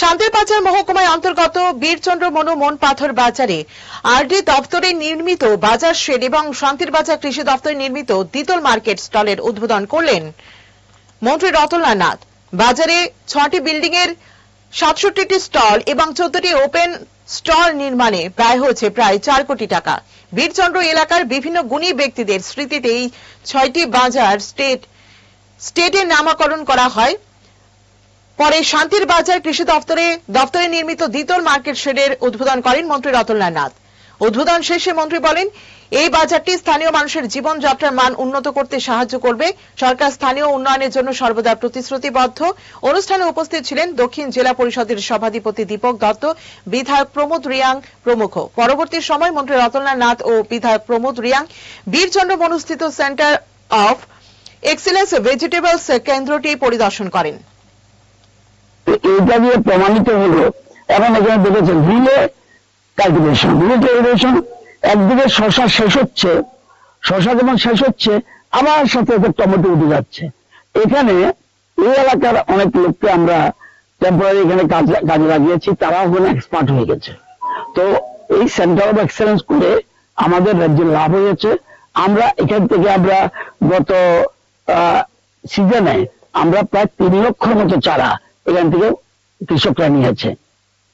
শান্তিরবাজার মহকুমায় অন্তর্গত বীরচন্দ্র মনু মন পাথর বাজারে আরডি দপ্তরে নির্মিত বাজার শেড এবং শান্তিরবাজার কৃষি দপ্তরে নির্মিত দ্বিতল মার্কেট স্টলের উদ্বোধন করলেন মন্ত্রী রতনলাল নাথ। বাজারে ছটি বিল্ডিং এর সাতষট্টিটি স্টল এবং চোদ্দটি ওপেন স্টল নির্মাণে ব্যয় হয়েছে প্রায় চার কোটি টাকা। বীরচন্দ্র এলাকার বিভিন্ন গুণী ব্যক্তিদের স্মৃতিতে এই ছয়টি বাজার স্টেট স্টেটের নামাকরণ করা হয়। পরে শান্তির বাজার কৃষি দপ্তরে দপ্তরে নির্মিত দ্বিতল মার্কেট শেডের উদ্বোধন করেন মন্ত্রী রতনলাল নাথ। উদ্বোধন শেষে মন্ত্রী বলেন, এই বাজারটি স্থানীয় মানুষের জীবনযাত্রার মান উন্নত করতে সাহায্য করবে। সরকার স্থানীয় উন্নয়নের জন্য সর্বদা প্রতিশ্রুতিবদ্ধ। অনুষ্ঠানে উপস্থিত ছিলেন দক্ষিণ জেলা পরিষদের সভাধিপতি দীপক দত্ত, বিধায়ক প্রমোদ রিয়াং প্রমুখ। পরবর্তী সময় মন্ত্রী রতনলাল নাথ ও বিধায়ক প্রমোদ রিয়াং বীরচন্দ্র মনুস্থিত সেন্টার অফ এক্সিলেন্স ভেজিটেবলস কেন্দ্রটি পরিদর্শন করেন। এইটা দিয়ে প্রমাণিত হলো। এখন এখানে দেখেছেন রিলে কাল্টিভেশন রিলে কাল্টিভেশন। একদিকে শশা শেষ হচ্ছে, শশা যেমন শেষ হচ্ছে, আবার সাথে সাথে টমেটো উঠে যাচ্ছে। এখানে এই এলাকার অনেক লোককে আমরা টেম্পোরারি এখানে কাজ- লাগিয়েছি, তারাও ওখানে এক্সপার্ট হয়ে গেছে। তো এই সেন্টার অফ এক্সেলেন্স করে আমাদের রাজ্যে লাভ হয়েছে। আমরা এখান থেকে আমরা গত সিজনে আমরা প্রায় তিন লক্ষর মতো চারা এখান থেকেও কৃষকরা নিয়েছে